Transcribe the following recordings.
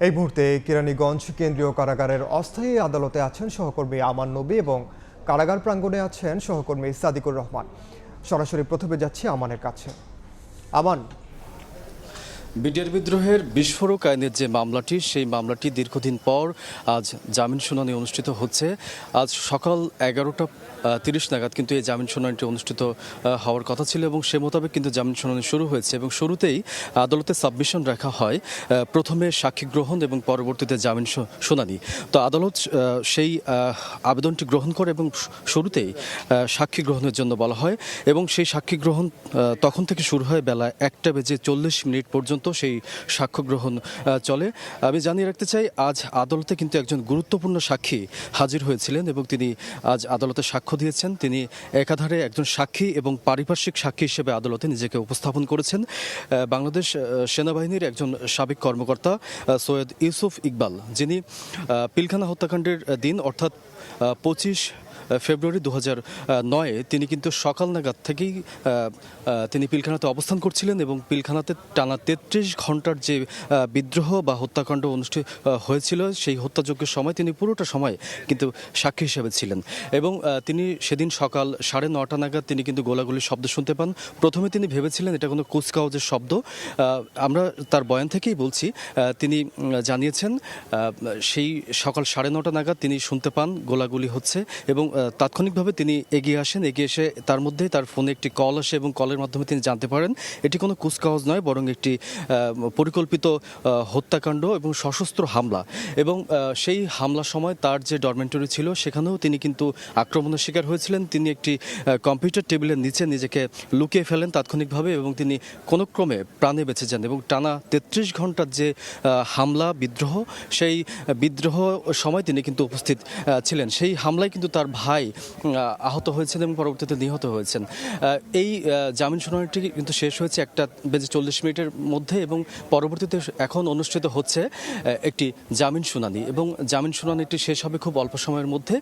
এই মুহূর্তে কেরানীগঞ্জ কেন্দ্রীয় কারাগারের অস্থায়ী আদালতে আছেন সহকর্মী আমান নবী এবং কারাগার প্রাঙ্গণে আছেন সহকর্মী সাদিকুর রহমান। সরাসরি প্রথমে যাচ্ছি আমানের কাছে। আমান বিডিআর বিদ্রোহের বিস্ফোরক আইনের যে মামলাটি, সেই মামলাটি দীর্ঘদিন পর আজ জামিন শুনানি অনুষ্ঠিত হচ্ছে। আজ সকাল এগারোটা তিরিশ নাগাদ কিন্তু এই জামিন শুনানিটি অনুষ্ঠিত হওয়ার কথা ছিল এবং সে মোতাবেক কিন্তু জামিন শুনানি শুরু হয়েছে এবং শুরুতেই আদালতে সাবমিশন রাখা হয় প্রথমে সাক্ষী গ্রহণ এবং পরবর্তীতে জামিন শুনানি। তো আদালত সেই আবেদনটি গ্রহণ করে এবং শুরুতেই সাক্ষী গ্রহণের জন্য বলা হয় এবং সেই সাক্ষী গ্রহণ তখন থেকে শুরু হয় বেলা একটা বেজে চল্লিশ মিনিট পর্যন্ত। সেই সাক্ষ্য গ্রহণ চলে। আমি জানিয়ে রাখতে চাই, আজ আদালতে কিন্তু একজন গুরুত্বপূর্ণ সাক্ষী হাজির হয়েছিলেন এবং তিনি আজ আদালতে সাক্ষ্য দিয়েছেন। তিনি একাধারে একজন সাক্ষী এবং পারিপার্শ্বিক সাক্ষী হিসেবে আদালতে নিজেকে উপস্থাপন করেছেন। বাংলাদেশ সেনাবাহিনীর একজন সাবেক কর্মকর্তা সৈয়দ ইউসুফ ইকবাল, যিনি পিলখানা হত্যাকাণ্ডের দিন, অর্থাৎ পঁচিশ ফেব্রুয়ারি দু হাজার নয়ে তিনি কিন্তু সকাল নাগাদ থেকেই তিনি পিলখানাতে অবস্থান করছিলেন এবং পিলখানাতে টানা তেত্রিশ ঘণ্টার যে বিদ্রোহ বা হত্যাকাণ্ড অনুষ্ঠিত হয়েছিল, সেই হত্যাযজ্ঞের সময় তিনি পুরোটা সময় কিন্তু সাক্ষী হিসেবে ছিলেন। এবং তিনি সেদিন সকাল সাড়ে নটা নাগাদ তিনি কিন্তু গোলাগুলির শব্দ শুনতে পান। প্রথমে তিনি ভেবেছিলেন এটা কোনো কুচকাওয়াজের শব্দ। আমরা তার বয়ান থেকেই বলছি তিনি জানিয়েছেন সেই সকাল সাড়ে নটা নাগাদ তিনি শুনতে পান, গোলাগুলি হচ্ছে এবং তাৎক্ষণিকভাবে তিনি এগিয়ে আসেন, এগিয়ে এসে তার মধ্যেই তার ফোনে একটি কল আসে এবং কলের মাধ্যমে তিনি জানতে পারেন এটি কোনো কুচকাওয়াজ নয়, বরং একটি পরিকল্পিত হত্যাকাণ্ড এবং সশস্ত্র হামলা। এবং সেই হামলার সময় তার যে ডরমেন্টরি ছিল সেখানেও তিনি কিন্তু আক্রমণের শিকার হয়েছিলেন। তিনি একটি কম্পিউটার টেবিলের নিচে নিজেকে লুকিয়ে ফেলেন তাৎক্ষণিকভাবে এবং তিনি কোনো ক্রমে প্রাণে বেঁচে যান এবং টানা তেত্রিশ ঘণ্টার যে হামলা, বিদ্রোহ, সেই বিদ্রোহ সময় তিনি কিন্তু উপস্থিত ছিলেন। সেই হামলায় কিন্তু তার ভাই আহত হয়েছেন এবং পরবর্তীতে নিহত হয়েছেন। এই জামিন শুনানিটি কিন্তু শেষ হয়েছে একটা বেজে চল্লিশ মিনিটের মধ্যে এবং পরবর্তীতে এখন অনুষ্ঠিত হচ্ছে একটি জামিন শুনানি। এবং জামিন শুনানিটি শেষ হবে খুব অল্প সময়ের মধ্যে।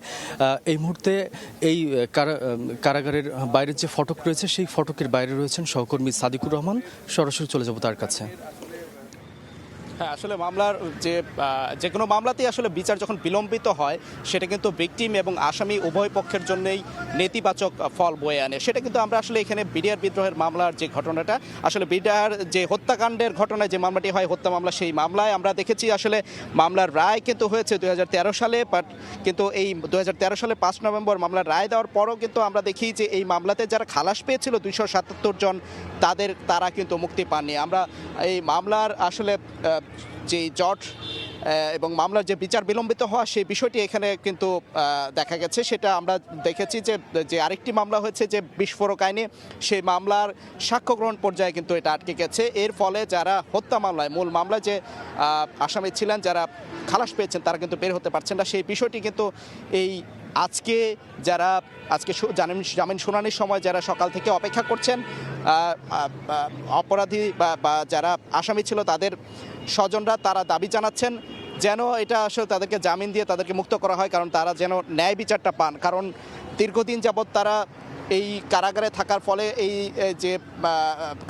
এই মুহূর্তে এই কারা- কারাগারের বাইরের যে ফটক রয়েছে, সেই ফটকের বাইরে রয়েছেন সহকর্মী সাদিকুর রহমান। সরাসরি চলে যাব তার কাছে। হ্যাঁ আসলে মামলার যে যে কোনো মামলাতেই আসলে বিচার যখন বিলম্বিত হয়, সেটা কিন্তু ভিকটিম এবং আসামি উভয় পক্ষের জন্যই নেতিবাচক ফল বয়ে আনে। সেটা কিন্তু আমরা আসলে এখানে বিডিআর বিদ্রোহের মামলার যে ঘটনাটা, আসলে বিডিআর যে হত্যাকাণ্ডের ঘটনায় যে মামলাটি হয়, হত্যা মামলা, সেই মামলায় আমরা দেখেছি আসলে মামলার রায় কিন্তু হয়েছে দু হাজার তেরো সালে বাট কিন্তু এই দু হাজার তেরো সালে পাঁচ নভেম্বর মামলার রায় দেওয়ার পরও কিন্তু আমরা দেখি যে এই মামলাতে যারা খালাস পেয়েছিল দুইশো সাতাত্তর জন, তাদের, তারা কিন্তু মুক্তি পাননি। আমরা এই মামলার আসলে যে জট এবং মামলার যে বিচার বিলম্বিত হওয়া, সেই বিষয়টি এখানে কিন্তু দেখা গেছে। সেটা আমরা দেখেছি যে যে আরেকটি মামলা হয়েছে যে বিস্ফোরক আইনে, সেই মামলার সাক্ষ্য গ্রহণ পর্যায়ে কিন্তু এটা আটকে গেছে। এর ফলে যারা হত্যা মামলায়, মূল মামলায় যে আসামি ছিলেন, যারা খালাস পেয়েছেন, তারা কিন্তু বের হতে পারছেন না। সেই বিষয়টি কিন্তু এই আজকে যারা, আজকে জামিন শুনানির সময় যারা সকাল থেকে অপেক্ষা করছেন অপরাধী বা যারা আসামি ছিল, তাদের স্বজনরা তারা দাবি জানাচ্ছেন যেন এটা আসলে তাদেরকে জামিন দিয়ে তাদেরকে মুক্ত করা হয়, কারণ তারা যেন ন্যায় বিচারটা পান। কারণ দীর্ঘদিন যাবৎ তারা এই কারাগারে থাকার ফলে এই যে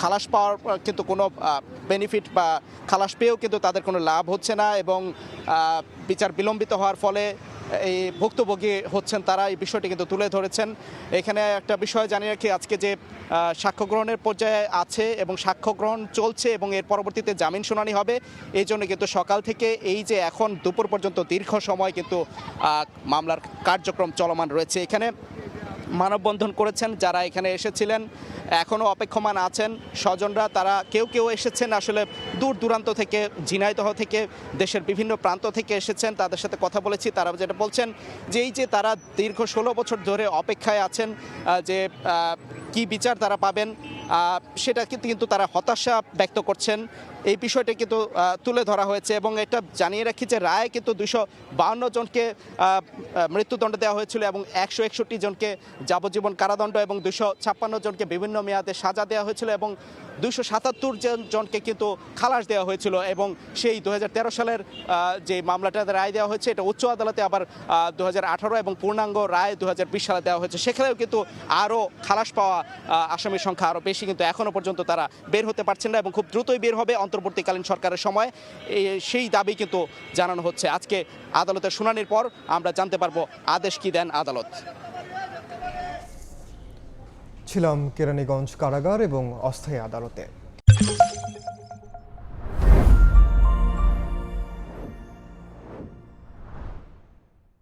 খালাস পাওয়ার কিন্তু কোনো বেনিফিট বা খালাস পেয়েও কিন্তু তাদের কোনো লাভ হচ্ছে না এবং বিচার বিলম্বিত হওয়ার ফলে এই ভুক্তভোগী হচ্ছেন তারা। এই বিষয়টি কিন্তু তুলে ধরেছেন। এখানে একটা বিষয় জানিয়ে রাখি, আজকে যে সাক্ষ্য গ্রহণের পর্যায়ে আছে এবং সাক্ষ্য গ্রহণ চলছে এবং এর পরবর্তীতে জামিন শুনানি হবে, এই জন্য কিন্তু সকাল থেকে এই যে, এখন দুপুর পর্যন্ত দীর্ঘ সময় কিন্তু মামলার কার্যক্রম চলমান রয়েছে। এখানে মানববন্ধন করেছেন, যারা এখানে এসেছিলেন, এখনও অপেক্ষমান আছেন স্বজনরা, তারা কেউ কেউ এসেছেন আসলে দূর দূরান্ত থেকে, ঝিনাইদহ থেকে, দেশের বিভিন্ন প্রান্ত থেকে এসেছেন, তাদের সাথে কথা বলেছি, তারা যেটা বলছেন যে এই যে তারা দীর্ঘ ষোলো বছর ধরে অপেক্ষায় আছেন যে কি বিচার তারা পাবেন সেটা কিন্তু তারা হতাশা ব্যক্ত করছেন। এই বিষয়টি কিন্তু তুলে ধরা হয়েছে এবং এটা জানিয়ে রাখি যে রায় কিন্তু দুশো বাউন্ন জনকে মৃত্যুদণ্ড দেওয়া হয়েছিল এবং একশো একষট্টি জনকে যাবজ্জীবন কারাদণ্ড এবং দুশো ছাপ্পান্ন জনকে বিভিন্ন মেয়াদে সাজা দেওয়া হয়েছিল এবং দুশো সাতাত্তর জন জনকে কিন্তু খালাস দেওয়া হয়েছিল এবং সেই দু হাজার তেরো সালের যে মামলাটাতে রায় দেওয়া হয়েছে এটা উচ্চ আদালতে আবার দু হাজার আঠারো এবং পূর্ণাঙ্গ রায় দু হাজার বিশ সালে দেওয়া হয়েছে। সেখানেও কিন্তু আরও খালাস পাওয়া আসামির সংখ্যা আরও বেশি। কিন্তু এখনও পর্যন্ত তারা বের হতে পারছেন না এবং খুব দ্রুতই বের হবে অন্তর্বর্তীকালীন সরকারের সময়। সেই দাবি কিন্তু জানানো হচ্ছে। আজকে আদালতের শুনানির পর আমরা জানতে পারব আদেশ কি দেন আদালত। ছিলাম কেরানীগঞ্জ কারাগার এবং অস্থায়ী আদালতে।